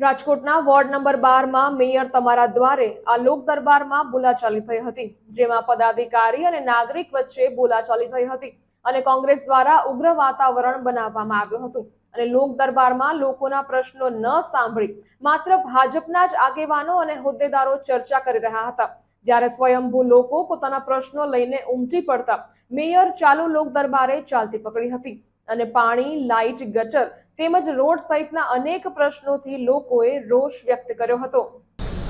રાજકોટના ward number બારમાં mayor તમારા દ્વારે આ લોક દરબારમાં બોલાચાલી થઈ હતી, જેમાં પદાધિકારી અને નાગરિક વચ્ચે બોલાચાલી થઈ હતી અને કોંગ્રેસ દ્વારા ઉગ્ર વાતાવરણ બનાવવામાં આવ્યું હતું. અને લોક દરબારમાં લોકોના પ્રશ્નો ન સાંભળી માત્ર ભાજપના જ આગેવાનો અને હોદ્દેદારો ચર્ચા કરી રહ્યા હતા. જ્યારે સ્વયંભૂ લોકો પોતાના પ્રશ્નો લઈને ઉમટી પડતા મેયર ચાલુ લોક દરબારે ચાલતી પકડી હતી. અને પાણી, લાઇટ, ગટર તેમજ રોડ સહિતના અનેક પ્રશ્નોથી લોકોએ રોષ વ્યક્ત કર્યો હતો.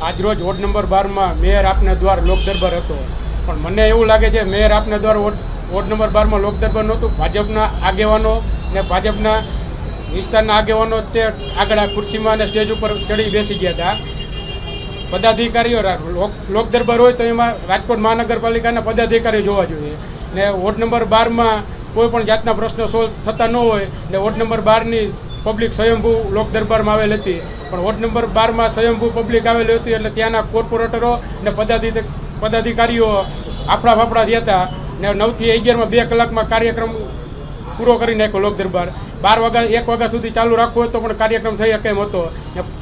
આજરોજ વોર્ડ નંબર બારમાં મેયર આપના દ્વાર લોકદરબાર હતો. પણ મને એવું લાગે છે મેયર આપના દ્વાર વોર્ડ નંબર બારમાં લોકદરબાર નહોતું. ભાજપના આગેવાનો ને ભાજપના વિસ્તારના આગેવાનો તે આગળ ખુરશીમાં અને સ્ટેજ ઉપર ચડી બેસી ગયા હતા. પદાધિકારીઓ રા- લોક- લોક દરબાર હોય તો એમાં રાજકોટ મહાનગરપાલિકાના પદાધિકારીઓ જોવા જોઈએ. ને વોર્ડ નંબર બારમાં કોઈ પણ જાતના પ્રશ્નો સોલ્વ થતા ન હોય ને વોર્ડ નંબર બારની પબ્લિક સ્વયંભૂ લોક દરબારમાં આવેલ હતી. પણ વોર્ડ નંબર બારમાં સ્વયંભૂ પબ્લિક આવેલી હતી એટલે ત્યાંના કોર્પોરેટરો ને પદાધિ, પદાધિકારીઓ આફડા ફાફડા થયા હતા. ને નવથી અગિયારમાં બે કલાકમાં કાર્યક્રમ પૂરો કરી નાખ્યો લોક દરબાર. બાર વાગ્યા, એક વાગ્યા સુધી ચાલુ રાખવો હોય તો પણ કાર્યક્રમ થઈ શકે એમ હતો.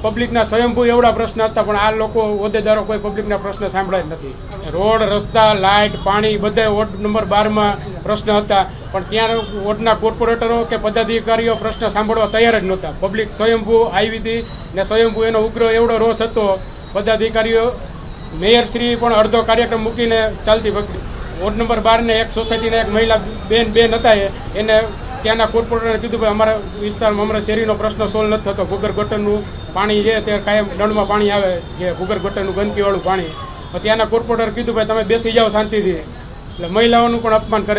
પબ્લિકના સ્વયંભૂ એવડા પ્રશ્ન હતા, પણ આ લોકો હોદ્દેદારો કોઈ પબ્લિકના પ્રશ્ન સાંભળ્યા નથી. રોડ, રસ્તા, લાઇટ, પાણી, બધે વોર્ડ નંબર બારમાં પ્રશ્ન હતા. પણ ત્યાં વોર્ડના કોર્પોરેટરો કે પદાધિકારીઓ પ્રશ્ન સાંભળવા તૈયાર જ નહોતા. પબ્લિક સ્વયંભૂ આવી હતી ને સ્વયંભૂ એનો ઉગ્ર એવડો રોષ હતો. પદાધિકારીઓ, મેયરશ્રી પણ અડધો કાર્યક્રમ મૂકીને ચાલતી પકડી વોર્ડ નંબર બારને એક સોસાયટીના એક મહિલા બેન બેન હતા એને ત્યાંના કોર્પોરેટરે કીધું, ભાઈ, અમારા વિસ્તારમાં અમારા શેરીનો પ્રશ્ન સોલ્વ નથી થતો. ભૂગર ગટરનું પાણી છે, તે કાયમ દંડમાં પાણી આવે જે ભૂગર ગટરનું ગંદકીવાળું પાણી. ત્યાંના કોર્પોરેટર કીધું, ભાઈ, તમે બેસી જાઓ શાંતિથી. એટલે મહિલાઓનું પણ અપમાન કરે